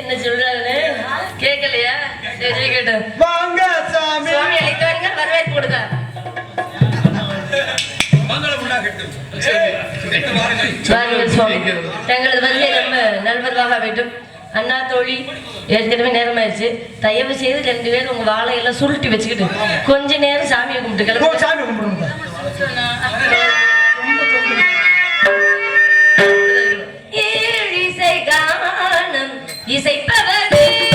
என்ன சொல்றாங்கன்னு கேட்கலையா சரி கேட்டோம் வாங்க சாமி. சுவாமி அழைத்து வாங்க வரவேற்பு கொடுங்க தங்களது வருகை நம்ம நண்பர்களாக வேண்டும் அண்ணா தோழி ஏற்கனவே நேரமாயிருச்சு. தயவு செய்து ரெண்டு பேரும் உங்க வாழையெல்லாம் சுருட்டி வச்சுக்கிட்டு கொஞ்ச நேரம் சாமியை கும்பிட்டு கிளம்பி. சாமி Happy